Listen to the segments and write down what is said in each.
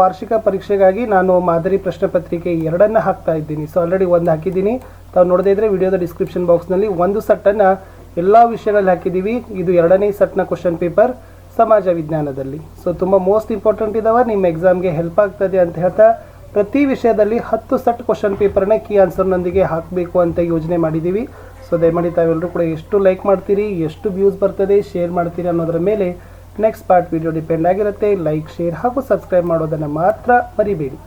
ವಾರ್ಷಿಕ ಪರೀಕ್ಷೆಗಾಗಿ ನಾನು ಮಾದರಿ ಪ್ರಶ್ನೆ ಪತ್ರಿಕೆ ಎರಡನ್ನ ಹಾಕ್ತಾ ಇದ್ದೀನಿ. ಸೊ ಆಲ್ರೆಡಿ ಒಂದು ಹಾಕಿದ್ದೀನಿ. ತಾವು ನೋಡದೇ ಇದ್ರೆ ವಿಡಿಯೋದ ಡಿಸ್ಕ್ರಿಪ್ಷನ್ ಬಾಕ್ಸ್ನಲ್ಲಿ ಒಂದು ಸೆಟ್ಟನ್ನು ಎಲ್ಲ ವಿಷಯಗಳಲ್ಲಿ ಹಾಕಿದ್ದೀವಿ. ಇದು ಎರಡನೇ ಸೆಟ್ನ ಕ್ವಶನ್ ಪೇಪರ್ ಸಮಾಜ ವಿಜ್ಞಾನದಲ್ಲಿ. ಸೊ ತುಂಬ ಮೋಸ್ಟ್ ಇಂಪಾರ್ಟೆಂಟ್ ಇದಾವೆ. ನಿಮ್ಮ ಎಕ್ಸಾಮ್ಗೆ ಹೆಲ್ಪ್ ಆಗ್ತದೆ ಅಂತ ಹೇಳ್ತಾ ಪ್ರತಿ ವಿಷಯದಲ್ಲಿ ಹತ್ತು ಸಟ್ ಕ್ವಶನ್ ಪೇಪರ್ನ ಕೀ ಆನ್ಸರ್ನೊಂದಿಗೆ ಹಾಕಬೇಕು ಅಂತ ಯೋಜನೆ ಮಾಡಿದ್ದೀವಿ. ಸೊ ದಯಮಾಡಿ ತಾವೆಲ್ಲರೂ ಕೂಡ ಎಷ್ಟು ಲೈಕ್ ಮಾಡ್ತೀರಿ, ಎಷ್ಟು ವ್ಯೂಸ್ ಬರ್ತದೆ ಶೇರ್ ಮಾಡ್ತೀರಿ ಅನ್ನೋದ್ರ ಮೇಲೆ ನೆಕ್ಸ್ಟ್ ಪಾರ್ಟ್ ವಿಡಿಯೋ ಡಿಪೆಂಡ್ ಆಗಿರುತ್ತೆ. ಲೈಕ್ ಶೇರ್ ಹಾಗೂ ಸಬ್ಸ್ಕ್ರೈಬ್ ಮಾಡೋದನ್ನು ಮಾತ್ರ ಮರಿಬೇಡಿ.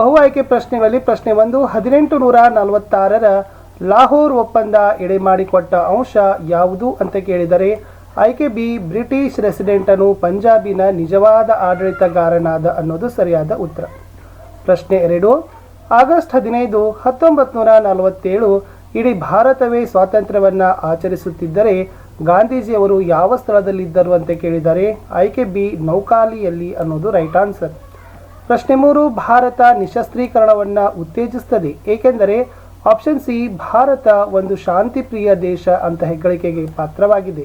ಬಹು ಆಯ್ಕೆ ಪ್ರಶ್ನೆಗಳಲ್ಲಿ ಪ್ರಶ್ನೆ ಒಂದು, ಹದಿನೆಂಟು ನೂರ ನಲವತ್ತಾರರ ಲಾಹೋರ್ ಒಪ್ಪಂದ ಎಡೆ ಮಾಡಿಕೊಟ್ಟ ಅಂಶ ಯಾವುದು ಅಂತ ಕೇಳಿದರೆ, ಆಯ್ಕೆ ಬಿ, ಬ್ರಿಟಿಷ್ ರೆಸಿಡೆಂಟನು ಪಂಜಾಬಿನ ನಿಜವಾದ ಆಡಳಿತಗಾರನಾದ ಅನ್ನೋದು ಸರಿಯಾದ ಉತ್ತರ. ಪ್ರಶ್ನೆ ಎರಡು, ಆಗಸ್ಟ್ ಹದಿನೈದು, ಹತ್ತೊಂಬತ್ತು ನೂರ ನಲವತ್ತೇಳು ಇಡೀ ಭಾರತವೇ ಸ್ವಾತಂತ್ರ್ಯವನ್ನು ಆಚರಿಸುತ್ತಿದ್ದರೆ ಗಾಂಧೀಜಿಯವರು ಯಾವ ಸ್ಥಳದಲ್ಲಿದ್ದರು ಅಂತ ಕೇಳಿದರೆ, ಆಯ್ಕೆ ಬಿ ನೌಕಾಲಿಯಲ್ಲಿ ಅನ್ನೋದು ರೈಟ್ ಆನ್ಸರ್ ಪ್ರಶ್ನೆ ಮೂರು, ಭಾರತ ನಿಶಸ್ತ್ರೀಕರಣವನ್ನು ಉತ್ತೇಜಿಸುತ್ತದೆ ಏಕೆಂದರೆ ಆಪ್ಷನ್ ಸಿ, ಭಾರತ ಒಂದು ಶಾಂತಿಪ್ರಿಯ ದೇಶ ಅಂತ ಹೆಗ್ಗಳಿಕೆಗೆ ಪಾತ್ರವಾಗಿದೆ.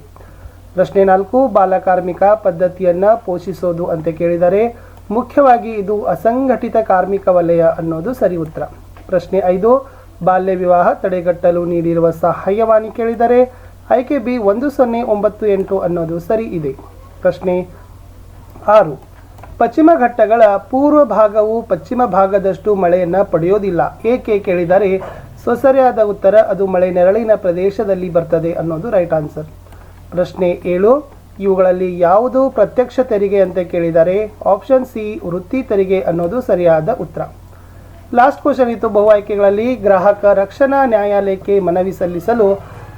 ಪ್ರಶ್ನೆ ನಾಲ್ಕು ಬಾಲಕಾರ್ಮಿಕ ಪದ್ಧತಿಯನ್ನು ಪೋಷಿಸೋದು ಅಂತ ಕೇಳಿದರೆ, ಮುಖ್ಯವಾಗಿ ಇದು ಅಸಂಘಟಿತ ಕಾರ್ಮಿಕ ವಲಯ ಅನ್ನೋದು ಸರಿ ಉತ್ತರ. ಪ್ರಶ್ನೆ ಐದು, ಬಾಲ್ಯ ವಿವಾಹ ತಡೆಗಟ್ಟಲು ನೀಡಿರುವ ಸಹಾಯವಾಣಿ ಕೇಳಿದರೆ ಆಯ್ಕೆ ಬಿ ಒಂದು ಸೊನ್ನೆ ಒಂಬತ್ತು ಎಂಟು ಅನ್ನೋದು ಸರಿ ಇದೆ. ಪ್ರಶ್ನೆ ಆರು. ಪಶ್ಚಿಮ ಘಟ್ಟಗಳ ಪೂರ್ವ ಭಾಗವು ಪಶ್ಚಿಮ ಭಾಗದಷ್ಟು ಮಳೆಯನ್ನು ಪಡೆಯೋದಿಲ್ಲ. ಏಕೆ ಕೇಳಿದರೆ ಸರಿಯಾದ ಉತ್ತರ ಅದು ಮಳೆ ನೆರಳಿನ ಪ್ರದೇಶದಲ್ಲಿ ಬರ್ತದೆ ಅನ್ನೋದು ರೈಟ್ ಆನ್ಸರ್. ಪ್ರಶ್ನೆ ಏಳು. ಇವುಗಳಲ್ಲಿ ಯಾವುದು ಪ್ರತ್ಯಕ್ಷ ತೆರಿಗೆ ಅಂತ ಕೇಳಿದರೆ ಆಪ್ಷನ್ ಸಿ ವೃತ್ತಿ ತೆರಿಗೆ ಅನ್ನೋದು ಸರಿಯಾದ ಉತ್ತರ. ಲಾಸ್ಟ್ ಕ್ವಶನ್ ಇತ್ತು ಬಹು ಆಯ್ಕೆಗಳಲ್ಲಿ ಗ್ರಾಹಕ ರಕ್ಷಣಾ ನ್ಯಾಯಾಲಯಕ್ಕೆ ಮನವಿ ಸಲ್ಲಿಸಲು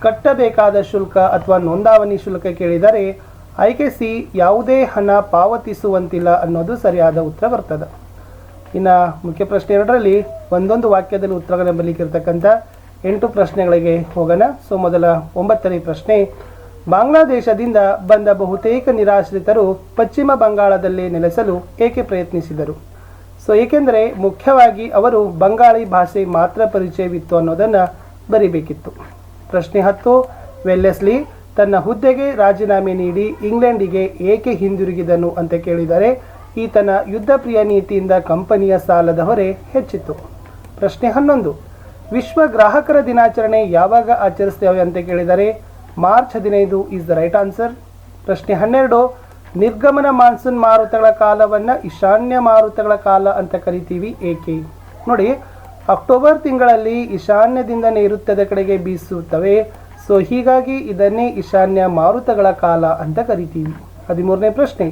ಕಟ್ಟಬೇಕಾದ ಶುಲ್ಕ ಅಥವಾ ನೋಂದಾವಣಿ ಶುಲ್ಕ ಕೇಳಿದರೆ ಆಯ್ಕೆ ಸಿ ಯಾವುದೇ ಹಣ ಪಾವತಿಸುವಂತಿಲ್ಲ ಅನ್ನೋದು ಸರಿಯಾದ ಉತ್ತರ ಬರ್ತದೆ. ಇನ್ನು ಮುಖ್ಯ ಪ್ರಶ್ನೆ ಎರಡರಲ್ಲಿ ಒಂದೊಂದು ವಾಕ್ಯದಲ್ಲಿ ಉತ್ತರಗಳನ್ನು ಬರಲಿಕ್ಕಿರ್ತಕ್ಕಂಥ ಎಂಟು ಪ್ರಶ್ನೆಗಳಿಗೆ ಹೋಗೋಣ. ಸೊ, ಮೊದಲ ಒಂಬತ್ತನೇ ಪ್ರಶ್ನೆ. ಬಾಂಗ್ಲಾದೇಶದಿಂದ ಬಂದ ಬಹುತೇಕ ನಿರಾಶ್ರಿತರು ಪಶ್ಚಿಮ ಬಂಗಾಳದಲ್ಲಿ ನೆಲೆಸಲು ಏಕೆ ಪ್ರಯತ್ನಿಸಿದರು? ಸೊ, ಏಕೆಂದರೆ ಮುಖ್ಯವಾಗಿ ಅವರು ಬಂಗಾಳಿ ಭಾಷೆ ಮಾತ್ರ ಪರಿಚಯವಿತ್ತು ಅನ್ನೋದನ್ನು ಬರಿಬೇಕಿತ್ತು. ಪ್ರಶ್ನೆ ಹತ್ತು. ವೆಲ್ಲೆಸ್ಲಿ, ತನ್ನ ಹುದ್ದೆಗೆ ರಾಜೀನಾಮೆ ನೀಡಿ ಇಂಗ್ಲೆಂಡಿಗೆ ಏಕೆ ಹಿಂದಿರುಗಿದನು ಅಂತ ಕೇಳಿದರೆ, ಈತನ ಯುದ್ಧ ಪ್ರಿಯ ನೀತಿಯಿಂದ ಕಂಪನಿಯ ಸಾಲದ ಹೊರೆ ಹೆಚ್ಚಿತ್ತು. ಪ್ರಶ್ನೆ ಹನ್ನೊಂದು. ವಿಶ್ವ ಗ್ರಾಹಕರ ದಿನಾಚರಣೆ ಯಾವಾಗ ಆಚರಿಸ್ತೇವೆ ಅಂತ ಕೇಳಿದರೆ, ಮಾರ್ಚ್ ಹದಿನೈದು ಈಸ್ ದ ರೈಟ್ ಆನ್ಸರ್ ಪ್ರಶ್ನೆ ಹನ್ನೆರಡು. ನಿರ್ಗಮನ ಮಾನ್ಸೂನ್ ಮಾರುತಗಳ ಕಾಲವನ್ನು ಈಶಾನ್ಯ ಮಾರುತಗಳ ಕಾಲ ಅಂತ ಕರಿತೀವಿ ಏಕೆ? ನೋಡಿ ಅಕ್ಟೋಬರ್ ತಿಂಗಳಲ್ಲಿ ಈಶಾನ್ಯದಿಂದ ನೈಋತ್ಯದ ಕಡೆಗೆ ಬೀಸುತ್ತವೆ. ಸೊ ಹೀಗಾಗಿ ಇದನ್ನೇ ಈಶಾನ್ಯ ಮಾರುತಗಳ ಕಾಲ ಅಂತ ಕರಿತೀವಿ. ಹದಿಮೂರನೇ ಪ್ರಶ್ನೆ.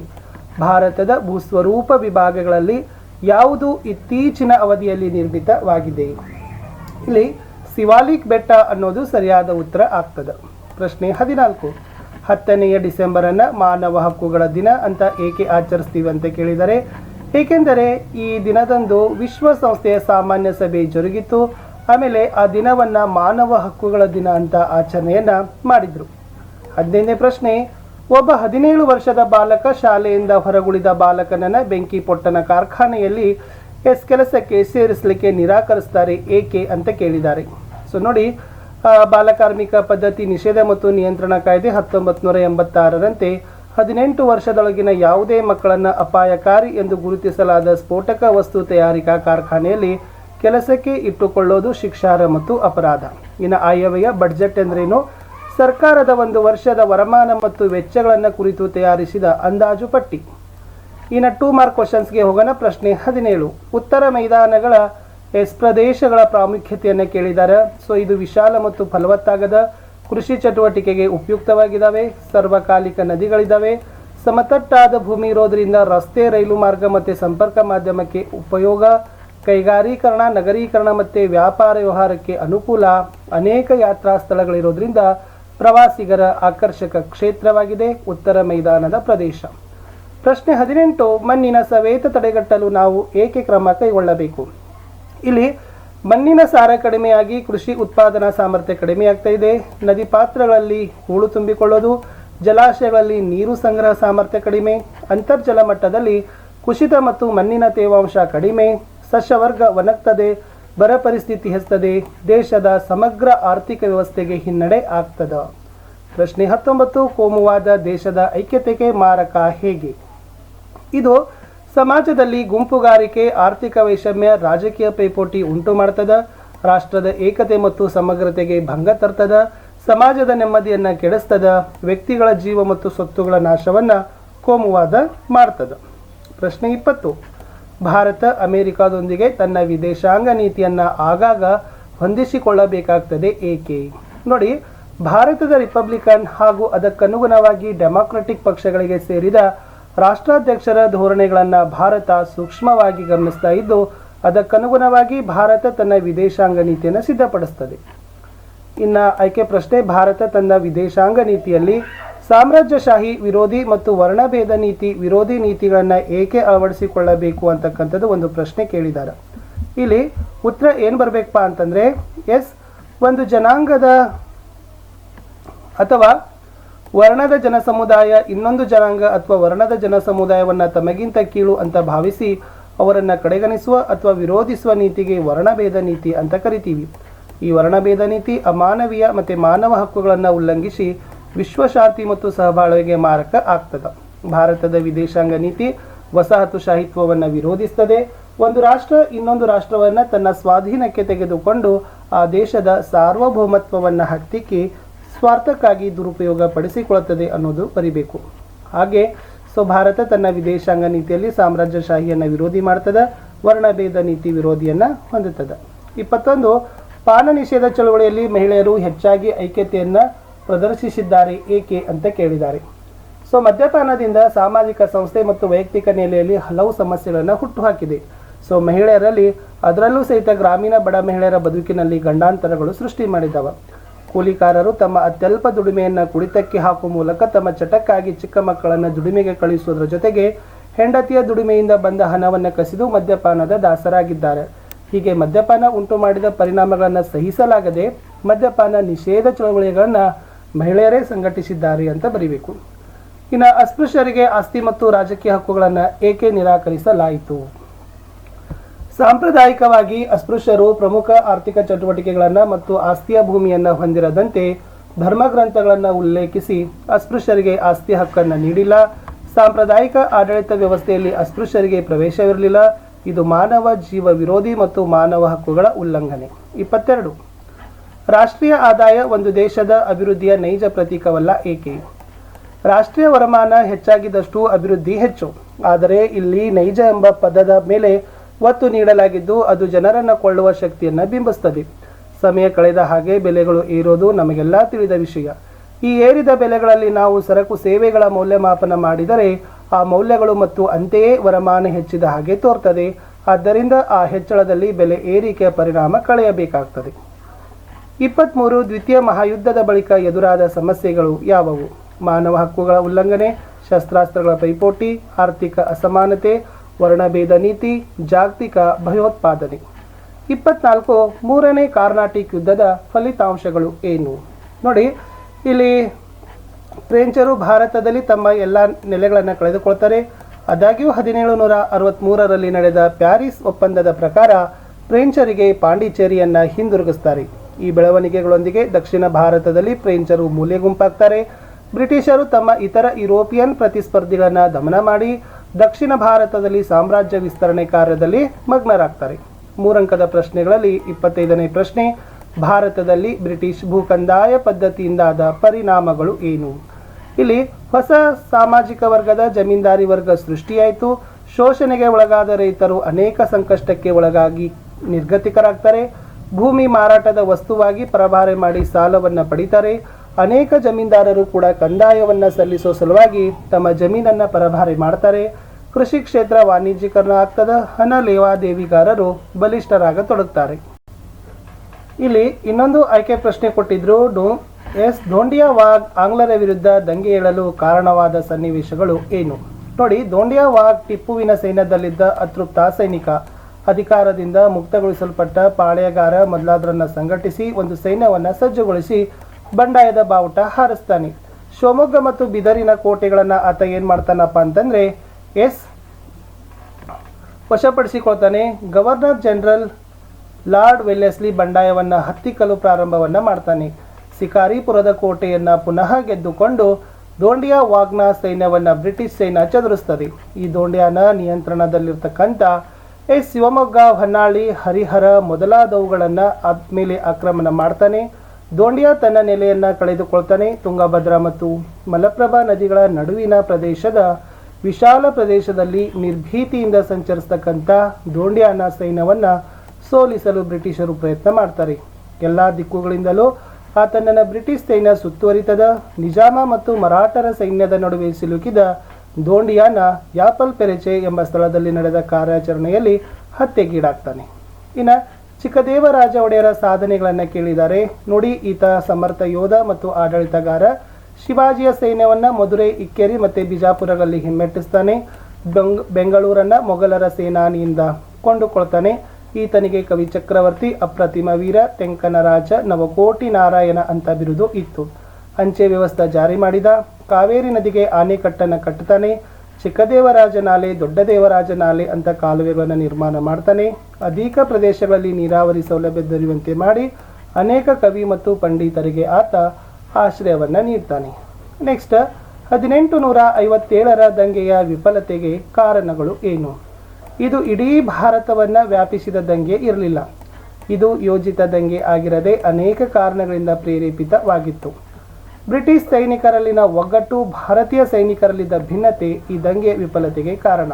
ಭಾರತದ ಭೂಸ್ವರೂಪ ವಿಭಾಗಗಳಲ್ಲಿ ಯಾವುದು ಇತ್ತೀಚಿನ ಅವಧಿಯಲ್ಲಿ ನಿರ್ಮಿತವಾಗಿದೆ? ಇಲ್ಲಿ ಶಿವಾಲಿಕ್ ಬೆಟ್ಟ ಅನ್ನೋದು ಸರಿಯಾದ ಉತ್ತರ ಆಗ್ತದೆ. ಪ್ರಶ್ನೆ ಹದಿನಾಲ್ಕು. ಹತ್ತನೆಯ ಡಿಸೆಂಬರನ್ನು ಮಾನವ ಹಕ್ಕುಗಳ ದಿನ ಅಂತ ಏಕೆ ಆಚರಿಸ್ತೀವಿ ಅಂತ ಕೇಳಿದರೆ ಏಕೆಂದರೆ ಈ ದಿನದಂದು ವಿಶ್ವಸಂಸ್ಥೆಯ ಸಾಮಾನ್ಯ ಸಭೆ ಜರುಗಿತು. ಆಮೇಲೆ ಆ ದಿನವನ್ನು ಮಾನವ ಹಕ್ಕುಗಳ ದಿನ ಅಂತ ಆಚರಣೆಯನ್ನು ಮಾಡಿದರು. ಹದಿನೈದನೇ ಪ್ರಶ್ನೆ, ಒಬ್ಬ ಹದಿನೇಳು ವರ್ಷದ ಬಾಲಕ ಶಾಲೆಯಿಂದ ಹೊರಗುಳಿದ ಬಾಲಕನನ್ನ ಬೆಂಕಿ ಪೊಟ್ಟನ ಕಾರ್ಖಾನೆಯಲ್ಲಿ ಎಸ್ ಕೆಲಸಕ್ಕೆ ಸೇರಿಸಲಿಕ್ಕೆ ನಿರಾಕರಿಸ್ತಾರೆ, ಏಕೆ ಅಂತ ಕೇಳಿದ್ದಾರೆ. ಸೊ ನೋಡಿ ಬಾಲಕಾರ್ಮಿಕ ಪದ್ಧತಿ ನಿಷೇಧ ಮತ್ತು ನಿಯಂತ್ರಣ ಕಾಯ್ದೆ ಹತ್ತೊಂಬತ್ತು ನೂರ ಎಂಬತ್ತಾರರಂತೆ ಹದಿನೆಂಟು ವರ್ಷದೊಳಗಿನ ಯಾವುದೇ ಮಕ್ಕಳನ್ನು ಅಪಾಯಕಾರಿ ಎಂದು ಗುರುತಿಸಲಾದ ಸ್ಫೋಟಕ ವಸ್ತು ತಯಾರಿಕಾ ಕಾರ್ಖಾನೆಯಲ್ಲಿ ಕೆಲಸಕ್ಕೆ ಇಟ್ಟುಕೊಳ್ಳೋದು ಶಿಕ್ಷಾರ್ಹ ಮತ್ತು ಅಪರಾಧ. ಇನ್ನು ಆಯವ್ಯಯ ಬಡ್ಜೆಟ್ ಎಂದ್ರೇನು? ಸರ್ಕಾರದ ಒಂದು ವರ್ಷದ ವರಮಾನ ಮತ್ತು ವೆಚ್ಚಗಳನ್ನು ಕುರಿತು ತಯಾರಿಸಿದ ಅಂದಾಜು ಪಟ್ಟಿ. ಇನ್ನು ಟೂ ಮಾರ್ಕ್ ಕ್ವಶನ್ಸ್ಗೆ ಹೋಗೋಣ, ಪ್ರಶ್ನೆ ಹದಿನೇಳು. ಉತ್ತರ ಮೈದಾನಗಳ ಎಸ್ ಪ್ರದೇಶಗಳ ಪ್ರಾಮುಖ್ಯತೆಯನ್ನು ಕೇಳಿದ್ದಾರೆ ಸೊ ಇದು ವಿಶಾಲ ಮತ್ತು ಫಲವತ್ತಾಗದ ಕೃಷಿ ಚಟುವಟಿಕೆಗೆ ಉಪಯುಕ್ತವಾಗಿದ್ದಾವೆ. ಸರ್ವಕಾಲಿಕ ನದಿಗಳಿದ್ದಾವೆ. ಸಮತಟ್ಟಾದ ಭೂಮಿ ಇರೋದರಿಂದ ರಸ್ತೆ, ರೈಲು ಮಾರ್ಗ ಮತ್ತು ಸಂಪರ್ಕ ಮಾಧ್ಯಮಕ್ಕೆ ಉಪಯೋಗ. ಕೈಗಾರೀಕರಣ, ನಗರೀಕರಣ ಮತ್ತು ವ್ಯಾಪಾರ ವ್ಯವಹಾರಕ್ಕೆ ಅನುಕೂಲ. ಅನೇಕ ಯಾತ್ರಾ ಸ್ಥಳಗಳಿರೋದ್ರಿಂದ ಪ್ರವಾಸಿಗರ ಆಕರ್ಷಕ ಕ್ಷೇತ್ರವಾಗಿದೆ. ಉತ್ತರ ಮೈದಾನದ ಪ್ರದೇಶ. ಪ್ರಶ್ನೆ ಹದಿನೆಂಟು, ಮಣ್ಣಿನ ಸವೇತ ತಡೆಗಟ್ಟಲು ನಾವು ಏಕೆ ಕ್ರಮ ಕೈಗೊಳ್ಳಬೇಕು? ಇಲ್ಲಿ ಮಣ್ಣಿನ ಸಾರ ಕಡಿಮೆಯಾಗಿ ಕೃಷಿ ಉತ್ಪಾದನಾ ಸಾಮರ್ಥ್ಯ ಕಡಿಮೆಯಾಗ್ತಾ ಇದೆ. ನದಿ ಪಾತ್ರಗಳಲ್ಲಿ ಹೂಳು ತುಂಬಿಕೊಳ್ಳೋದು, ಜಲಾಶಯಗಳಲ್ಲಿ ನೀರು ಸಂಗ್ರಹ ಸಾಮರ್ಥ್ಯ ಕಡಿಮೆ, ಅಂತರ್ಜಲ ಮಟ್ಟದಲ್ಲಿ ಕುಸಿತ ಮತ್ತು ಮಣ್ಣಿನ ತೇವಾಂಶ ಕಡಿಮೆ, ಸಸ್ಯವರ್ಗ ಒಣಗ್ತದೆ, ಬರ ಪರಿಸ್ಥಿತಿ ಹೆಚ್ಚುತ್ತದೆ ದೇಶದ ಸಮಗ್ರ ಆರ್ಥಿಕ ವ್ಯವಸ್ಥೆಗೆ ಹಿನ್ನಡೆ ಆಗ್ತದ. ಪ್ರಶ್ನೆ ಹತ್ತೊಂಬತ್ತು, ಕೋಮುವಾದ ದೇಶದ ಐಕ್ಯತೆಗೆ ಮಾರಕ ಹೇಗೆ? ಇದು ಸಮಾಜದಲ್ಲಿ ಗುಂಪುಗಾರಿಕೆ, ಆರ್ಥಿಕ ವೈಷಮ್ಯ, ರಾಜಕೀಯ ಪೈಪೋಟಿ ಉಂಟು ಮಾಡ್ತದ, ರಾಷ್ಟ್ರದ ಏಕತೆ ಮತ್ತು ಸಮಗ್ರತೆಗೆ ಭಂಗ ತರ್ತದ, ಸಮಾಜದ ನೆಮ್ಮದಿಯನ್ನು ಕೆಡಿಸ್ತದ, ವ್ಯಕ್ತಿಗಳ ಜೀವ ಮತ್ತು ಸ್ವತ್ತುಗಳ ನಾಶವನ್ನ ಕೋಮುವಾದ ಮಾಡ್ತದ. ಪ್ರಶ್ನೆ ಇಪ್ಪತ್ತು. ಭಾರತ ಅಮೆರಿಕಾದೊಂದಿಗೆ ತನ್ನ ವಿದೇಶಾಂಗ ನೀತಿಯನ್ನ ಆಗಾಗ ಹೊಂದಿಸಿಕೊಳ್ಳಬೇಕಾಗ್ತದೆ ಏಕೆ? ನೋಡಿ, ಭಾರತದ ರಿಪಬ್ಲಿಕನ್ ಹಾಗೂ ಅದಕ್ಕನುಗುಣವಾಗಿ ಡೆಮಾಕ್ರೆಟಿಕ್ ಪಕ್ಷಗಳಿಗೆ ಸೇರಿದ ರಾಷ್ಟ್ರಾಧ್ಯಕ್ಷರ ಧೋರಣೆಗಳನ್ನು ಭಾರತ ಸೂಕ್ಷ್ಮವಾಗಿ ಗಮನಿಸ್ತಾ ಇದ್ದು, ಅದಕ್ಕನುಗುಣವಾಗಿ ಭಾರತ ತನ್ನ ವಿದೇಶಾಂಗ ನೀತಿಯನ್ನು ಸಿದ್ಧಪಡಿಸ್ತದೆ. ಇನ್ನು ಆಯ್ಕೆ ಪ್ರಶ್ನೆ, ಭಾರತ ತನ್ನ ವಿದೇಶಾಂಗ ನೀತಿಯಲ್ಲಿ ಸಾಮ್ರಾಜ್ಯಶಾಹಿ ವಿರೋಧಿ ಮತ್ತು ವರ್ಣಭೇದ ನೀತಿ ವಿರೋಧಿ ನೀತಿಗಳನ್ನು ಏಕೆ ಅಳವಡಿಸಿಕೊಳ್ಳಬೇಕು ಅಂತಕ್ಕಂಥದ್ದು ಒಂದು ಪ್ರಶ್ನೆ ಕೇಳಿದ್ದಾರೆ ಇಲ್ಲಿ ಉತ್ತರ ಏನು ಬರಬೇಕಪ್ಪ ಅಂತಂದರೆ, ಎಸ್, ಒಂದು ಜನಾಂಗದ ಅಥವಾ ವರ್ಣದ ಜನಸಮುದಾಯ ಇನ್ನೊಂದು ಜನಾಂಗ ಅಥವಾ ವರ್ಣದ ಜನಸಮುದಾಯವನ್ನು ತಮಗಿಂತ ಕೀಳು ಅಂತ ಭಾವಿಸಿ ಅವರನ್ನು ಕಡೆಗಣಿಸುವ ಅಥವಾ ವಿರೋಧಿಸುವ ನೀತಿಗೆ ವರ್ಣಭೇದ ನೀತಿ ಅಂತ ಕರಿತೀವಿ. ಈ ವರ್ಣಭೇದ ನೀತಿ ಅಮಾನವೀಯ ಮತ್ತು ಮಾನವ ಹಕ್ಕುಗಳನ್ನು ಉಲ್ಲಂಘಿಸಿ ವಿಶ್ವಶಾಂತಿ ಮತ್ತು ಸಹಬಾಳ್ವೆಗೆ ಮಾರಕ ಆಗ್ತದೆ. ಭಾರತದ ವಿದೇಶಾಂಗ ನೀತಿ ವಸಾಹತುಶಾಹಿತ್ವವನ್ನು ವಿರೋಧಿಸ್ತದೆ. ಒಂದು ರಾಷ್ಟ್ರ ಇನ್ನೊಂದು ರಾಷ್ಟ್ರವನ್ನು ತನ್ನ ಸ್ವಾಧೀನಕ್ಕೆ ತೆಗೆದುಕೊಂಡು ಆ ದೇಶದ ಸಾರ್ವಭೌಮತ್ವವನ್ನು ಹತ್ತಿಕ್ಕಿ ಸ್ವಾರ್ಥಕ್ಕಾಗಿ ದುರುಪಯೋಗ ಪಡಿಸಿಕೊಳ್ಳುತ್ತದೆ ಅನ್ನೋದು ಬರಿಬೇಕು. ಹಾಗೆ ಸೊ ಭಾರತ ತನ್ನ ವಿದೇಶಾಂಗ ನೀತಿಯಲ್ಲಿ ಸಾಮ್ರಾಜ್ಯಶಾಹಿಯನ್ನು ವಿರೋಧಿ ಮಾಡ್ತದೆ, ವರ್ಣಭೇದ ನೀತಿ ವಿರೋಧಿಯನ್ನು ಹೊಂದುತ್ತದೆ. ಇಪ್ಪತ್ತೊಂದು, ಪಾನ ನಿಷೇಧ ಚಳವಳಿಯಲ್ಲಿ ಮಹಿಳೆಯರು ಹೆಚ್ಚಾಗಿ ಐಕ್ಯತೆಯನ್ನು ಪ್ರದರ್ಶಿಸಿದ್ದಾರೆ ಏಕೆ ಅಂತ ಕೇಳಿದ್ದಾರೆ. ಸೊ ಮದ್ಯಪಾನದಿಂದ ಸಾಮಾಜಿಕ ಸಂಸ್ಥೆ ಮತ್ತು ವೈಯಕ್ತಿಕ ನೆಲೆಯಲ್ಲಿ ಹಲವು ಸಮಸ್ಯೆಗಳನ್ನು ಹುಟ್ಟುಹಾಕಿದೆ. ಸೊ ಮಹಿಳೆಯರಲ್ಲಿ ಅದರಲ್ಲೂ ಸಹಿತ ಗ್ರಾಮೀಣ ಬಡ ಮಹಿಳೆಯರ ಬದುಕಿನಲ್ಲಿ ಗಂಡಾಂತರಗಳು ಸೃಷ್ಟಿ ಮಾಡಿದವ. ಕೂಲಿಕಾರರು ತಮ್ಮ ಅತ್ಯಲ್ಪ ದುಡಿಮೆಯನ್ನು ಕುಡಿತಕ್ಕೆ ಹಾಕುವ ಮೂಲಕ ತಮ್ಮ ಚಟಕ್ಕಾಗಿ ಚಿಕ್ಕ ಮಕ್ಕಳನ್ನು ದುಡಿಮೆಗೆ ಕಳುಹಿಸುವುದರ ಜೊತೆಗೆ ಹೆಂಡತಿಯ ದುಡಿಮೆಯಿಂದ ಬಂದ ಹಣವನ್ನು ಕಸಿದು ಮದ್ಯಪಾನದ ದಾಸರಾಗಿದ್ದಾರೆ. ಹೀಗೆ ಮದ್ಯಪಾನ ಉಂಟು ಮಾಡಿದ ಪರಿಣಾಮಗಳನ್ನು ಸಹಿಸಲಾಗದೆ ಮದ್ಯಪಾನ ನಿಷೇಧ ಚಳವಳಿಗಳನ್ನು ಮಹಿಳೆಯರೇ ಸಂಘಟಿಸಿದ್ದಾರೆ ಅಂತ ಬರೀಬೇಕು. ಇನ್ನು ಅಸ್ಪೃಶ್ಯರಿಗೆ ಆಸ್ತಿ ಮತ್ತು ರಾಜಕೀಯ ಹಕ್ಕುಗಳನ್ನು ಏಕೆ ನಿರಾಕರಿಸಲಾಯಿತು? ಸಾಂಪ್ರದಾಯಿಕವಾಗಿ ಅಸ್ಪೃಶ್ಯರು ಪ್ರಮುಖ ಆರ್ಥಿಕ ಚಟುವಟಿಕೆಗಳನ್ನು ಮತ್ತು ಆಸ್ತಿಯ ಭೂಮಿಯನ್ನು ಹೊಂದಿರದಂತೆ ಧರ್ಮಗ್ರಂಥಗಳನ್ನು ಉಲ್ಲೇಖಿಸಿ ಅಸ್ಪೃಶ್ಯರಿಗೆ ಆಸ್ತಿ ಹಕ್ಕನ್ನು ನೀಡಿಲ್ಲ. ಸಾಂಪ್ರದಾಯಿಕ ಆಡಳಿತ ವ್ಯವಸ್ಥೆಯಲ್ಲಿ ಅಸ್ಪೃಶ್ಯರಿಗೆ ಪ್ರವೇಶವಿರಲಿಲ್ಲ. ಇದು ಮಾನವ ಜೀವ ವಿರೋಧಿ ಮತ್ತು ಮಾನವ ಹಕ್ಕುಗಳ ಉಲ್ಲಂಘನೆ. ಇಪ್ಪತ್ತೆರಡು. ರಾಷ್ಟ್ರೀಯ ಆದಾಯ ಒಂದು ದೇಶದ ಅಭಿವೃದ್ಧಿಯ ನೈಜ ಪ್ರತೀಕವಲ್ಲ ಏಕೆ? ರಾಷ್ಟ್ರೀಯ ವರಮಾನ ಹೆಚ್ಚಾಗಿದ್ದಷ್ಟು ಅಭಿವೃದ್ಧಿ ಹೆಚ್ಚು. ಆದರೆ ಇಲ್ಲಿ ನೈಜ ಎಂಬ ಪದದ ಮೇಲೆ ಒತ್ತು ನೀಡಲಾಗಿದ್ದು ಅದು ಜನರನ್ನು ಕೊಳ್ಳುವ ಶಕ್ತಿಯನ್ನು ಬಿಂಬಿಸ್ತದೆ. ಸಮಯ ಕಳೆದ ಹಾಗೆ ಬೆಲೆಗಳು ಏರೋದು ನಮಗೆಲ್ಲ ತಿಳಿದ ವಿಷಯ. ಈ ಏರಿದ ಬೆಲೆಗಳಲ್ಲಿ ನಾವು ಸರಕು ಸೇವೆಗಳ ಮೌಲ್ಯಮಾಪನ ಮಾಡಿದರೆ ಆ ಮೌಲ್ಯಗಳು ಮತ್ತು ಅಂತೆಯೇ ವರಮಾನ ಹೆಚ್ಚಿದ ಹಾಗೆ ತೋರ್ತದೆ. ಆದ್ದರಿಂದ ಆ ಹೆಚ್ಚಳದಲ್ಲಿ ಬೆಲೆ ಏರಿಕೆಯ ಪರಿಣಾಮ ಕಳೆಯಬೇಕಾಗ್ತದೆ. ಇಪ್ಪತ್ತ್ಮೂರು ದ್ವಿತೀಯ ಮಹಾಯುದ್ಧದ ಬಳಿಕ ಎದುರಾದ ಸಮಸ್ಯೆಗಳು ಯಾವುವು? ಮಾನವ ಹಕ್ಕುಗಳ ಉಲ್ಲಂಘನೆ, ಶಸ್ತ್ರಾಸ್ತ್ರಗಳ ಪೈಪೋಟಿ, ಆರ್ಥಿಕ ಅಸಮಾನತೆ ವರ್ಣಭೇದ ನೀತಿ, ಜಾಗತಿಕ ಭಯೋತ್ಪಾದನೆ. ಇಪ್ಪತ್ನಾಲ್ಕು, ಮೂರನೇ ಕಾರ್ನಾಟಿಕ್ ಯುದ್ಧದ ಫಲಿತಾಂಶಗಳು ಏನು? ನೋಡಿ, ಇಲ್ಲಿ ಫ್ರೆಂಚರು ಭಾರತದಲ್ಲಿ ತಮ್ಮ ಎಲ್ಲ ನೆಲೆಗಳನ್ನು ಕಳೆದುಕೊಳ್ತಾರೆ. ಆದಾಗ್ಯೂ ಹದಿನೇಳು ನೂರ ಅರವತ್ತ್ಮೂರರಲ್ಲಿ ನಡೆದ ಪ್ಯಾರಿಸ್ ಒಪ್ಪಂದದ ಪ್ರಕಾರ ಫ್ರೆಂಚರಿಗೆ ಪಾಂಡಿಚೇರಿಯನ್ನು ಹಿಂದಿರುಗಿಸ್ತಾರೆ. ಈ ಬೆಳವಣಿಗೆಗಳೊಂದಿಗೆ ದಕ್ಷಿಣ ಭಾರತದಲ್ಲಿ ಫ್ರೆಂಚರು ಮೂಲೆ ಗುಂಪಾಗ್ತಾರೆ ಬ್ರಿಟಿಷರು ತಮ್ಮ ಇತರ ಯುರೋಪಿಯನ್ ಪ್ರತಿಸ್ಪರ್ಧಿಗಳನ್ನು ದಮನ ಮಾಡಿ ದಕ್ಷಿಣ ಭಾರತದಲ್ಲಿ ಸಾಮ್ರಾಜ್ಯ ವಿಸ್ತರಣೆ ಕಾರ್ಯದಲ್ಲಿ ಮಗ್ನರಾಗ್ತಾರೆ. ಮೂರಂಕದ ಪ್ರಶ್ನೆಗಳಲ್ಲಿ ಇಪ್ಪತ್ತೈದನೇ ಪ್ರಶ್ನೆ, ಭಾರತದಲ್ಲಿ ಬ್ರಿಟಿಷ್ ಭೂಕಂದಾಯ ಪದ್ಧತಿಯಿಂದಾದ ಪರಿಣಾಮಗಳು ಏನು? ಇಲ್ಲಿ ಹೊಸ ಸಾಮಾಜಿಕ ವರ್ಗದ ಜಮೀನ್ದಾರಿ ವರ್ಗ ಸೃಷ್ಟಿಯಾಯಿತು. ಶೋಷಣೆಗೆ ಒಳಗಾದ ರೈತರು ಅನೇಕ ಸಂಕಷ್ಟಕ್ಕೆ ಒಳಗಾಗಿ ನಿರ್ಗತಿಕರಾಗ್ತಾರೆ. ಭೂಮಿ ಮಾರಾಟದ ವಸ್ತುವಾಗಿ ಪರಭಾರೆ ಮಾಡಿ ಸಾಲವನ್ನು ಪಡಿತಾರೆ. ಅನೇಕ ಜಮೀನ್ದಾರರು ಕೂಡ ಕಂದಾಯವನ್ನು ಸಲ್ಲಿಸೋ ಸಲುವಾಗಿ ತಮ್ಮ ಜಮೀನನ್ನು ಪರಭಾರೆ ಮಾಡ್ತಾರೆ. ಕೃಷಿ ಕ್ಷೇತ್ರ ವಾಣಿಜ್ಯೀಕರಣ ಆಗ್ತದ ಹಣ ಲೇವಾದೇವಿಗಾರರು ಬಲಿಷ್ಠರಾಗತೊಡಗ್ತಾರೆ ಇಲ್ಲಿ ಇನ್ನೊಂದು ಆಯ್ಕೆ ಪ್ರಶ್ನೆ ಕೊಟ್ಟಿದ್ರು ಎಸ್ ದೋಂಡಿಯಾ ವಾಗ್ ಆಂಗ್ಲರ ವಿರುದ್ಧ ದಂಗೆ ಏಳಲು ಕಾರಣವಾದ ಸನ್ನಿವೇಶಗಳು ಏನು? ನೋಡಿ ದೋಂಡಿಯಾ ವಾಗ್ ಟಿಪ್ಪುವಿನ ಸೈನ್ಯದಲ್ಲಿದ್ದ ಅತೃಪ್ತ ಸೈನಿಕ, ಅಧಿಕಾರದಿಂದ ಮುಕ್ತಗೊಳಿಸಲ್ಪಟ್ಟ ಪಾಳೆಯಗಾರ ಮೊದಲಾದರನ್ನು ಸಂಘಟಿಸಿ ಒಂದು ಸೈನ್ಯವನ್ನು ಸಜ್ಜುಗೊಳಿಸಿ ಬಂಡಾಯದ ಬಾವುಟ ಹಾರಿಸ್ತಾನೆ. ಶಿವಮೊಗ್ಗ ಮತ್ತು ಬಿದರಿನ ಕೋಟೆಗಳನ್ನು ಆತ ಏನು ಮಾಡ್ತಾನಪ್ಪ ಅಂತಂದರೆ ಎಸ್. ವಶಪಡಿಸಿಕೊಳ್ತಾನೆ. ಗವರ್ನರ್ ಜನರಲ್ ಲಾರ್ಡ್ ವೆಲ್ಲೆಸ್ಲಿ ಬಂಡಾಯವನ್ನು ಹತ್ತಿಕ್ಕಲು ಪ್ರಾರಂಭವನ್ನು ಮಾಡ್ತಾನೆ. ಸಿಕಾರಿಪುರದ ಕೋಟೆಯನ್ನು ಪುನಃ ಗೆದ್ದುಕೊಂಡು ದೋಂಡಿಯಾ ವಾಗ್ನಾ ಸೈನ್ಯವನ್ನು ಬ್ರಿಟಿಷ್ ಸೈನ್ಯ ಚದುರಿಸ್ತದೆ. ಈ ದೋಂಡಿಯಾನ ನಿಯಂತ್ರಣದಲ್ಲಿರ್ತಕ್ಕಂಥ ಎಸ್. ಶಿವಮೊಗ್ಗ, ಹೊನ್ನಾಳಿ, ಹರಿಹರ ಮೊದಲಾದವುಗಳನ್ನ ಮೇಲೆ ಆಕ್ರಮಣ ಮಾಡ್ತಾನೆ. ದೋಂಡಿಯಾ ತನ್ನ ನೆಲೆಯನ್ನು ಕಳೆದುಕೊಳ್ತಾನೆ. ತುಂಗಭದ್ರಾ ಮತ್ತು ಮಲಪ್ರಭಾ ನದಿಗಳ ನಡುವಿನ ಪ್ರದೇಶದ ವಿಶಾಲ ಪ್ರದೇಶದಲ್ಲಿ ನಿರ್ಭೀತಿಯಿಂದ ಸಂಚರಿಸ್ತಕ್ಕಂಥ ದೋಂಡಿಯಾನ ಸೈನ್ಯವನ್ನ ಸೋಲಿಸಲು ಬ್ರಿಟಿಷರು ಪ್ರಯತ್ನ ಮಾಡ್ತಾರೆ. ಎಲ್ಲ ದಿಕ್ಕುಗಳಿಂದಲೂ ಆತನನ್ನು ಬ್ರಿಟಿಷ್ ಸೈನ್ಯ ಸುತ್ತುವರಿತದ, ನಿಜಾಮ ಮತ್ತು ಮರಾಠರ ಸೈನ್ಯದ ನಡುವೆ ಸಿಲುಕಿದ ದೋಂಡಿಯಾನ ಯಾಪಲ್ ಪೆರೆಚೆ ಎಂಬ ಸ್ಥಳದಲ್ಲಿ ನಡೆದ ಕಾರ್ಯಾಚರಣೆಯಲ್ಲಿ ಹತ್ಯೆಗೀಡಾಗ್ತಾನೆ. ಇನ್ನು ಚಿಕ್ಕದೇವರಾಜ ಒಡೆಯರ ಸಾಧನೆಗಳನ್ನು ಕೇಳಿದ್ದಾರೆ ನೋಡಿ ಈತ ಸಮರ್ಥ ಯೋಧ ಮತ್ತು ಆಡಳಿತಗಾರ ಶಿವಾಜಿಯ ಸೈನ್ಯವನ್ನು ಮಧುರೈ, ಇಕ್ಕೇರಿ ಮತ್ತು ಬಿಜಾಪುರಗಳಲ್ಲಿ ಹಿಮ್ಮೆಟ್ಟಿಸ್ತಾನೆ. ಬೆಂಗ್, ಬೆಂಗಳೂರನ್ನು ಮೊಘಲರ ಸೇನಾನಿಯಿಂದ ಕೊಂಡುಕೊಳ್ತಾನೆ. ಈತನಿಗೆ ಕವಿ ಚಕ್ರವರ್ತಿ, ಅಪ್ರತಿಮ ವೀರ, ತೆಂಕನ ರಾಜ, ನವಕೋಟಿ ನಾರಾಯಣ ಅಂತ ಬಿರುದು ಇತ್ತು. ಅಂಚೆ ವ್ಯವಸ್ಥೆ ಜಾರಿ ಮಾಡಿದ. ಕಾವೇರಿ ನದಿಗೆ ಆನೆಕಟ್ಟನ್ನು ಕಟ್ಟುತ್ತಾನೆ ಚಿಕ್ಕದೇವರಾಜ ನಾಲೆ ದೊಡ್ಡ ದೇವರಾಜ ನಾಲೆ ಅಂತ ಕಾಲುವೆಗಳನ್ನು ನಿರ್ಮಾಣ ಮಾಡ್ತಾನೆ. ಅಧಿಕ ಪ್ರದೇಶಗಳಲ್ಲಿ ನೀರಾವರಿ ಸೌಲಭ್ಯ ದೊರೆಯುವಂತೆ ಮಾಡಿ ಅನೇಕ ಕವಿ ಮತ್ತು ಪಂಡಿತರಿಗೆ ಆತ ಆಶ್ರಯವನ್ನು ನೀಡ್ತಾನೆ. ನೆಕ್ಸ್ಟ್ ಹದಿನೆಂಟು ನೂರ ಐವತ್ತೇಳರ ದಂಗೆಯ ವಿಫಲತೆಗೆ ಕಾರಣಗಳು ಏನು? ಇದು ಇಡೀ ಭಾರತವನ್ನು ವ್ಯಾಪಿಸಿದ ದಂಗೆ ಇರಲಿಲ್ಲ. ಇದು ಯೋಜಿತ ದಂಗೆ ಆಗಿರದೆ ಅನೇಕ ಕಾರಣಗಳಿಂದ ಪ್ರೇರೇಪಿತವಾಗಿತ್ತು. ಬ್ರಿಟಿಷ್ ಸೈನಿಕರಲ್ಲಿನ ಒಗ್ಗಟ್ಟು ಭಾರತೀಯ ಸೈನಿಕರಲ್ಲಿದ್ದ ಭಿನ್ನತೆ ಈ ದಂಗೆ ವಿಫಲತೆಗೆ ಕಾರಣ.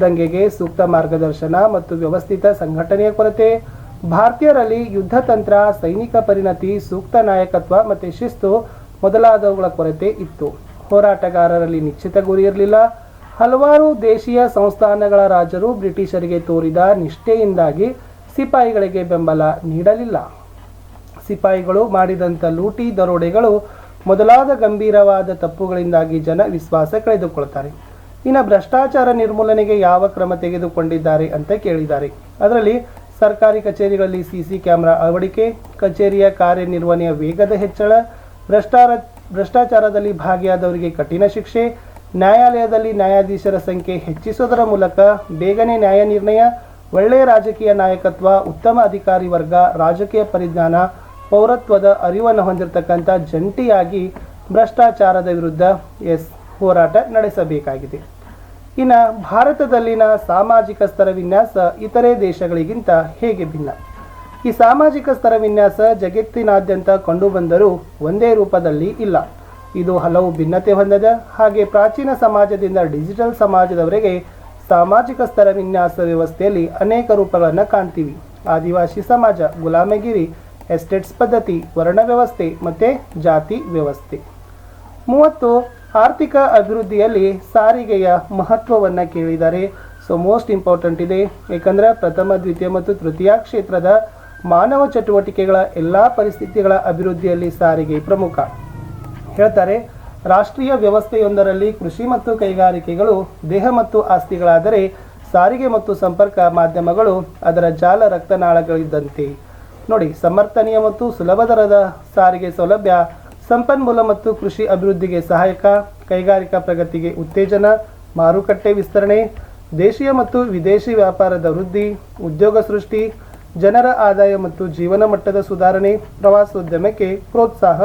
ದಂಗೆಗೆ ಸೂಕ್ತ ಮಾರ್ಗದರ್ಶನ ಮತ್ತು ವ್ಯವಸ್ಥಿತ ಸಂಘಟನೆಯ ಕೊರತೆ ಭಾರತೀಯರಲ್ಲಿ ಯುದ್ಧ ತಂತ್ರ, ಸೈನಿಕ ಪರಿಣತಿ, ಸೂಕ್ತ ನಾಯಕತ್ವ ಮತ್ತು ಶಿಸ್ತು ಮೊದಲಾದವುಗಳ ಕೊರತೆ ಇತ್ತು. ಹೋರಾಟಗಾರರಲ್ಲಿ ನಿಶ್ಚಿತ ಗುರಿ ಇರಲಿಲ್ಲ. ಹಲವಾರು ದೇಶೀಯ ಸಂಸ್ಥಾನಗಳ ರಾಜರು ಬ್ರಿಟಿಷರಿಗೆ ತೋರಿದ ನಿಷ್ಠೆಯಿಂದಾಗಿ ಸಿಪಾಯಿಗಳಿಗೆ ಬೆಂಬಲ ನೀಡಲಿಲ್ಲ. ಸಿಪಾಯಿಗಳು ಮಾಡಿದಂಥ ಲೂಟಿ ದರೋಡೆಗಳು ಮೊದಲಾದ ಗಂಭೀರವಾದ ತಪ್ಪುಗಳಿಂದಾಗಿ ಜನ ವಿಶ್ವಾಸ ಕಳೆದುಕೊಳ್ತಾರೆ. ಇನ್ನು ಭ್ರಷ್ಟಾಚಾರ ನಿರ್ಮೂಲನೆಗೆ ಯಾವ ಕ್ರಮ ತೆಗೆದುಕೊಂಡಿದ್ದಾರೆ ಅಂತ ಕೇಳಿದ್ದಾರೆ. ಅದರಲ್ಲಿ ಸರ್ಕಾರಿ ಕಚೇರಿಗಳಲ್ಲಿ ಸಿಸಿ ಕ್ಯಾಮೆರಾ ಅಳವಡಿಕೆ, ಕಚೇರಿಯ ಕಾರ್ಯನಿರ್ವಹಣೆಯ ವೇಗದ ಹೆಚ್ಚಳ, ಭ್ರಷ್ಟಾರ, ಭ್ರಷ್ಟಾಚಾರದಲ್ಲಿ ಭಾಗಿಯಾದವರಿಗೆ ಕಠಿಣ ಶಿಕ್ಷೆ, ನ್ಯಾಯಾಲಯದಲ್ಲಿ ನ್ಯಾಯಾಧೀಶರ ಸಂಖ್ಯೆ ಹೆಚ್ಚಿಸುವುದರ ಮೂಲಕ ಬೇಗನೆ ನ್ಯಾಯ ನಿರ್ಣಯ, ಒಳ್ಳೆಯ ರಾಜಕೀಯ ನಾಯಕತ್ವ, ಉತ್ತಮ ಅಧಿಕಾರಿ ವರ್ಗ, ರಾಜಕೀಯ ಪರಿಜ್ಞಾನ, ಪೌರತ್ವದ ಅರಿವನ್ನು ಹೊಂದಿರತಕ್ಕಂಥ ಜಂಟಿಯಾಗಿ ಭ್ರಷ್ಟಾಚಾರದ ವಿರುದ್ಧ ಎಸ್ ಹೋರಾಟ ನಡೆಸಬೇಕಾಗಿದೆ. ಇನ್ನು ಭಾರತದಲ್ಲಿನ ಸಾಮಾಜಿಕ ಸ್ತರ ವಿನ್ಯಾಸ ಇತರೆ ದೇಶಗಳಿಗಿಂತ ಹೇಗೆ ಭಿನ್ನ? ಈ ಸಾಮಾಜಿಕ ಸ್ತರ ವಿನ್ಯಾಸ ಜಗತ್ತಿನಾದ್ಯಂತ ಕಂಡುಬಂದರೂ ಒಂದೇ ರೂಪದಲ್ಲಿ ಇಲ್ಲ. ಇದು ಹಲವು ಭಿನ್ನತೆ ಹೊಂದದ. ಹಾಗೆ ಪ್ರಾಚೀನ ಸಮಾಜದಿಂದ ಡಿಜಿಟಲ್ ಸಮಾಜದವರೆಗೆ ಸಾಮಾಜಿಕ ಸ್ತರ ವಿನ್ಯಾಸ ವ್ಯವಸ್ಥೆಯಲ್ಲಿ ಅನೇಕ ರೂಪಗಳನ್ನು ಕಾಣ್ತೀವಿ. ಆದಿವಾಸಿ ಸಮಾಜ, ಗುಲಾಮಗಿರಿ, ಎಸ್ಟೇಟ್ಸ್ ಪದ್ಧತಿ, ವರ್ಣ ವ್ಯವಸ್ಥೆ ಮತ್ತು ಜಾತಿ ವ್ಯವಸ್ಥೆ. ಮೂವತ್ತು ಆರ್ಥಿಕ ಅಭಿವೃದ್ಧಿಯಲ್ಲಿ ಸಾರಿಗೆಯ ಮಹತ್ವವನ್ನು ಕೇಳಿದ್ದಾರೆ. ಸೊ ಮೋಸ್ಟ್ ಇಂಪಾರ್ಟೆಂಟ್ ಇದೆ. ಏಕೆಂದರೆ ಪ್ರಥಮ, ದ್ವಿತೀಯ ಮತ್ತು ತೃತೀಯ ಕ್ಷೇತ್ರದ ಮಾನವ ಚಟುವಟಿಕೆಗಳ ಎಲ್ಲ ಪರಿಸ್ಥಿತಿಗಳ ಅಭಿವೃದ್ಧಿಯಲ್ಲಿ ಸಾರಿಗೆ ಪ್ರಮುಖ. ಹೇಳ್ತಾರೆ, ರಾಷ್ಟ್ರೀಯ ವ್ಯವಸ್ಥೆಯೊಂದರಲ್ಲಿ ಕೃಷಿ ಮತ್ತು ಕೈಗಾರಿಕೆಗಳು ದೇಹ ಮತ್ತು ಆಸ್ತಿಗಳಾದರೆ ಸಾರಿಗೆ ಮತ್ತು ಸಂಪರ್ಕ ಮಾಧ್ಯಮಗಳು ಅದರ ಜಾಲ ರಕ್ತನಾಳಗಳಿದ್ದಂತೆ. ನೋಡಿ, ಸಮರ್ಥನೀಯ ಮತ್ತು ಸುಲಭ ದರದ ಸಾರಿಗೆ ಸೌಲಭ್ಯ ಸಂಪನ್ಮೂಲ ಮತ್ತು ಕೃಷಿ ಅಭಿವೃದ್ಧಿಗೆ ಸಹಾಯಕ, ಕೈಗಾರಿಕಾ ಪ್ರಗತಿಗೆ ಉತ್ತೇಜನ, ಮಾರುಕಟ್ಟೆ ವಿಸ್ತರಣೆ, ದೇಶೀಯ ಮತ್ತು ವಿದೇಶಿ ವ್ಯಾಪಾರದ ವೃದ್ಧಿ, ಉದ್ಯೋಗ ಸೃಷ್ಟಿ, ಜನರ ಆದಾಯ ಮತ್ತು ಜೀವನ ಮಟ್ಟದ ಸುಧಾರಣೆ, ಪ್ರವಾಸೋದ್ಯಮಕ್ಕೆ ಪ್ರೋತ್ಸಾಹ,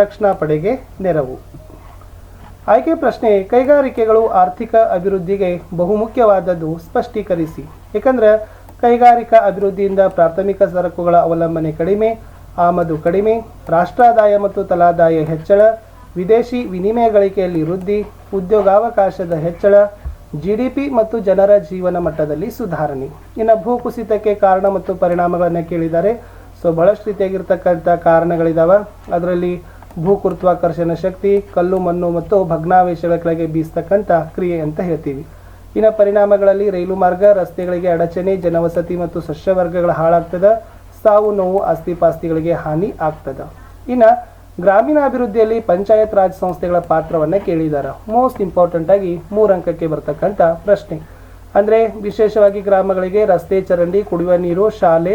ರಕ್ಷಣಾ ಪಡೆಗೆ ನೆರವು. ಆಯ್ಕೆ ಪ್ರಶ್ನೆ, ಕೈಗಾರಿಕೆಗಳು ಆರ್ಥಿಕ ಅಭಿವೃದ್ಧಿಗೆ ಬಹುಮುಖ್ಯವಾದದ್ದು ಸ್ಪಷ್ಟೀಕರಿಸಿ. ಏಕೆಂದರೆ ಕೈಗಾರಿಕಾ ಅಭಿವೃದ್ಧಿಯಿಂದ ಪ್ರಾಥಮಿಕ ಸರಕುಗಳ ಅವಲಂಬನೆ ಕಡಿಮೆ ಆಮದು ಕಡಿಮೆ, ರಾಷ್ಟ್ರಾದಾಯ ಮತ್ತು ತಲಾದಾಯ ಹೆಚ್ಚಳ, ವಿದೇಶಿ ವಿನಿಮಯ ಗಳಿಕೆಯಲ್ಲಿ ವೃದ್ಧಿ, ಉದ್ಯೋಗಾವಕಾಶದ ಹೆಚ್ಚಳ ಜಿಡಿಪಿ ಮತ್ತು ಜನರ ಜೀವನ ಮಟ್ಟದಲ್ಲಿ ಸುಧಾರಣೆ. ಇನ್ನು ಭೂಕುಸಿತಕ್ಕೆ ಕಾರಣ ಮತ್ತು ಪರಿಣಾಮಗಳನ್ನು ಕೇಳಿದ್ದಾರೆ ಸೊ ಬಹಳಷ್ಟು ರೀತಿಯಾಗಿರ್ತಕ್ಕಂಥ ಕಾರಣಗಳಿದಾವೆ. ಅದರಲ್ಲಿ ಭೂಗುರುತ್ವಾಕರ್ಷಣ ಶಕ್ತಿ, ಕಲ್ಲು, ಮಣ್ಣು ಮತ್ತು ಭಗ್ನಾವೇಶಗಳ ಕೆಳಗೆ ಬೀಸ್ತಕ್ಕಂಥ ಕ್ರಿಯೆ ಅಂತ ಹೇಳ್ತೀವಿ. ಇನ್ನು ಪರಿಣಾಮಗಳಲ್ಲಿ ರೈಲು ಮಾರ್ಗ, ರಸ್ತೆಗಳಿಗೆ ಅಡಚಣೆ, ಜನವಸತಿ ಮತ್ತು ಸಸ್ಯವರ್ಗಗಳ ಹಾಳಾಗ್ತದ. ಸಾವು ನೋವು ಆಸ್ತಿಪಾಸ್ತಿಗಳಿಗೆ ಹಾನಿ ಆಗ್ತದ. ಇನ್ನು ಗ್ರಾಮೀಣಾಭಿವೃದ್ಧಿಯಲ್ಲಿ ಪಂಚಾಯತ್ ರಾಜ್ ಸಂಸ್ಥೆಗಳ ಪಾತ್ರವನ್ನು ಕೇಳಿದ್ದಾರೆ ಮೋಸ್ಟ್ ಇಂಪಾರ್ಟೆಂಟ್ ಆಗಿ ಮೂರು ಅಂಕಕ್ಕೆ ಬರ್ತಕ್ಕಂಥ ಪ್ರಶ್ನೆ. ಅಂದರೆ ವಿಶೇಷವಾಗಿ ಗ್ರಾಮಗಳಿಗೆ ರಸ್ತೆ ಚರಂಡಿ, ಕುಡಿಯುವ ನೀರು, ಶಾಲೆ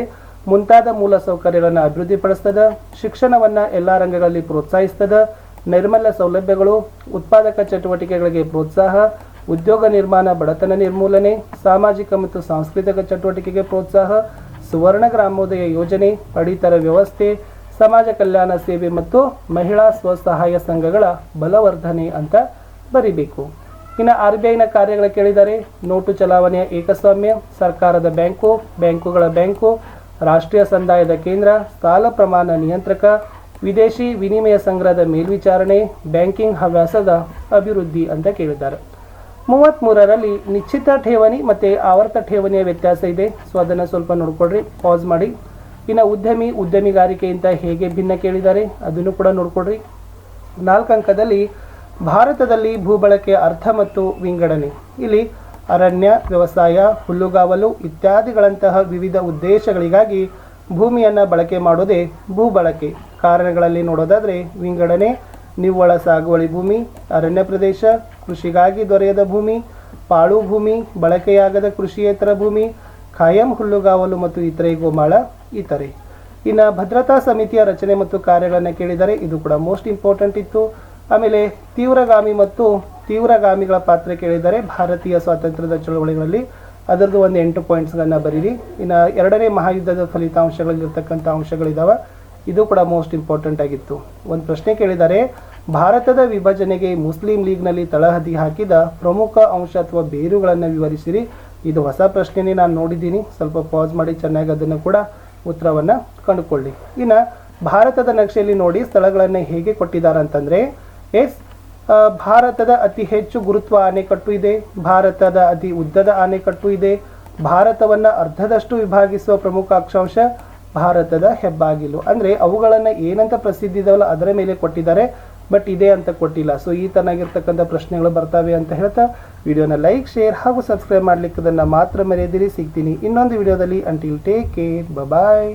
ಮುಂತಾದ ಮೂಲ ಸೌಕರ್ಯಗಳನ್ನು ಅಭಿವೃದ್ಧಿಪಡಿಸ್ತದ. ಶಿಕ್ಷಣವನ್ನು ಎಲ್ಲ ರಂಗಗಳಲ್ಲಿ ಪ್ರೋತ್ಸಾಹಿಸ್ತದ. ನೈರ್ಮಲ್ಯ ಸೌಲಭ್ಯಗಳು, ಉತ್ಪಾದಕ ಚಟುವಟಿಕೆಗಳಿಗೆ ಪ್ರೋತ್ಸಾಹ, ಉದ್ಯೋಗ ನಿರ್ಮಾಣ ಬಡತನ ನಿರ್ಮೂಲನೆ, ಸಾಮಾಜಿಕ ಮತ್ತು ಸಾಂಸ್ಕೃತಿಕ ಚಟುವಟಿಕೆಗೆ ಪ್ರೋತ್ಸಾಹ ಸುವರ್ಣ ಗ್ರಾಮೋದಯ ಯೋಜನೆ, ಪಡಿತರ ವ್ಯವಸ್ಥೆ, ಸಮಾಜ ಕಲ್ಯಾಣ ಸೇವೆ ಮತ್ತು ಮಹಿಳಾ ಸ್ವಸಹಾಯ ಸಂಘಗಳ ಬಲವರ್ಧನೆ ಅಂತ ಬರಿಬೇಕು. ಇನ್ನು ಆರ್ ಬಿ ಐನ ಕಾರ್ಯಗಳ ಕೇಳಿದರೆ ನೋಟು ಚಲಾವಣೆಯ ಏಕಸ್ವಾಮ್ಯ, ಸರ್ಕಾರದ ಬ್ಯಾಂಕು, ಬ್ಯಾಂಕುಗಳ ಬ್ಯಾಂಕು, ರಾಷ್ಟ್ರೀಯ ಸಂದಾಯದ ಕೇಂದ್ರ, ಸಾಲ ಪ್ರಮಾಣ ನಿಯಂತ್ರಕ, ವಿದೇಶಿ ವಿನಿಮಯ ಸಂಗ್ರಹದ ಮೇಲ್ವಿಚಾರಣೆ, ಬ್ಯಾಂಕಿಂಗ್ ಹವ್ಯಾಸದ ಅಭಿವೃದ್ಧಿ ಅಂತ ಕೇಳಿದ್ದಾರೆ. ಮೂವತ್ತ್ಮೂರರಲ್ಲಿ ನಿಶ್ಚಿತ ಠೇವಣಿ ಮತ್ತು ಆವರ್ತ ಠೇವಣಿಯ ವ್ಯತ್ಯಾಸ ಇದೆ. ಸೊ ಅದನ್ನು ಸ್ವಲ್ಪ ನೋಡ್ಕೊಳ್ರಿ. ಪಾಸ್ ಮಾಡಿ. ಇನ್ನು ಉದ್ಯಮಿ ಉದ್ಯಮಿಗಾರಿಕೆಯಿಂದ ಹೇಗೆ ಭಿನ್ನ ಕೇಳಿದ್ದಾರೆ, ಅದನ್ನು ಕೂಡ ನೋಡ್ಕೊಳ್ರಿ. ನಾಲ್ಕು ಅಂಕದಲ್ಲಿ ಭಾರತದಲ್ಲಿ ಭೂಬಳಕೆ ಅರ್ಥ ಮತ್ತು ವಿಂಗಡಣೆ. ಇಲ್ಲಿ ಅರಣ್ಯ, ವ್ಯವಸಾಯ, ಹುಲ್ಲುಗಾವಲು ಇತ್ಯಾದಿಗಳಂತಹ ವಿವಿಧ ಉದ್ದೇಶಗಳಿಗಾಗಿ ಭೂಮಿಯನ್ನು ಬಳಕೆ ಮಾಡೋದೇ ಭೂಬಳಕೆ. ಕಾರಣಗಳಲ್ಲಿ ನೋಡೋದಾದರೆ ವಿಂಗಡಣೆ ನಿವ್ವಳ ಸಾಗುವಳಿ ಭೂಮಿ, ಅರಣ್ಯ ಪ್ರದೇಶ, ಕೃಷಿಗಾಗಿ ದೊರೆಯದ ಭೂಮಿ, ಪಾಳು ಭೂಮಿ, ಬಳಕೆಯಾಗದ ಕೃಷಿಯೇತರ ಭೂಮಿ, ಖಾಯಂ ಹುಲ್ಲುಗಾವಲು ಮತ್ತು ಇತರೆ ಗೋಮಾಳ ಇತರೆ. ಇನ್ನು ಭದ್ರತಾ ಸಮಿತಿಯ ರಚನೆ ಮತ್ತು ಕಾರ್ಯಗಳನ್ನು ಕೇಳಿದರೆ ಇದು ಕೂಡ ಮೋಸ್ಟ್ ಇಂಪಾರ್ಟೆಂಟ್ ಇತ್ತು. ಆಮೇಲೆ ತೀವ್ರಗಾಮಿ ಮತ್ತು ತೀವ್ರಗಾಮಿಗಳ ಪಾತ್ರ ಕೇಳಿದರೆ ಭಾರತೀಯ ಸ್ವಾತಂತ್ರ್ಯದ ಚಳವಳಿಗಳಲ್ಲಿ ಅದರದ್ದು ಒಂದು ಎಂಟು ಪಾಯಿಂಟ್ಸ್ಗಳನ್ನು ಬರೀರಿ. ಇನ್ನು ಎರಡನೇ ಮಹಾಯುದ್ಧದ ಫಲಿತಾಂಶಗಳಲ್ಲಿರ್ತಕ್ಕಂಥ ಅಂಶಗಳಿದಾವೆ. ಇದು ಕೂಡ ಮೋಸ್ಟ್ ಇಂಪಾರ್ಟೆಂಟ್ ಆಗಿತ್ತು. ಒಂದು ಪ್ರಶ್ನೆ ಕೇಳಿದ್ದಾರೆ ಭಾರತದ ವಿಭಜನೆಗೆ ಮುಸ್ಲಿಂ ಲೀಗ್ನಲ್ಲಿ ತಳಹದಿ ಹಾಕಿದ ಪ್ರಮುಖ ಅಂಶ ಅಥವಾ ಬೇರುಗಳನ್ನು ವಿವರಿಸಿರಿ. ಇದು ಹೊಸ ಪ್ರಶ್ನೆನೇ ನಾನು ನೋಡಿದ್ದೀನಿ. ಸ್ವಲ್ಪ ಪಾಸ್ ಮಾಡಿ ಚೆನ್ನಾಗಿ ಅದನ್ನು ಕೂಡ ಉತ್ತರವನ್ನು ಕಂಡುಕೊಳ್ಳಿ. ಇನ್ನು, ಭಾರತದ ನಕ್ಷೆಯಲ್ಲಿ ನೋಡಿ ಸ್ಥಳಗಳನ್ನು ಹೇಗೆ ಕೊಟ್ಟಿದ್ದಾರೆ ಅಂತಂದರೆ, ಎಸ್ ಭಾರತದ ಅತಿ ಹೆಚ್ಚು ಗುರುತ್ವ ಆಣೆಕಟ್ಟು ಇದೆ. ಭಾರತದ ಅತಿ ಉದ್ದದ ಆಣೆಕಟ್ಟು ಇದೆ. ಭಾರತವನ್ನು ಅರ್ಧದಷ್ಟು ವಿಭಾಗಿಸುವ ಪ್ರಮುಖ ಅಕ್ಷಾಂಶ ಭಾರತದ ಹೆಬ್ಬಾಗಿಲು. ಅಂದರೆ ಅವುಗಳನ್ನು ಏನಂತ ಪ್ರಸಿದ್ಧ ಇದಾವಲ್ಲ ಅದರ ಮೇಲೆ ಕೊಟ್ಟಿದ್ದಾರೆ ಬಟ್ ಇದೆ ಅಂತ ಕೊಟ್ಟಿಲ್ಲ. ಸೊ ಈ ತನಾಗಿರ್ತಕ್ಕಂಥ ಪ್ರಶ್ನೆಗಳು ಬರ್ತವೆ ಅಂತ ಹೇಳ್ತಾ ವಿಡಿಯೋನ ಲೈಕ್ ಶೇರ್ ಹಾಗೂ ಸಬ್ಸ್ಕ್ರೈಬ್ ಮಾಡ್ಲಿಕ್ಕೆ ಅದನ್ನು ಮಾತ್ರ ಮರೆಯದಿರಿ. ಸಿಗ್ತೀನಿ ಇನ್ನೊಂದು ವಿಡಿಯೋದಲ್ಲಿ. Until take care bye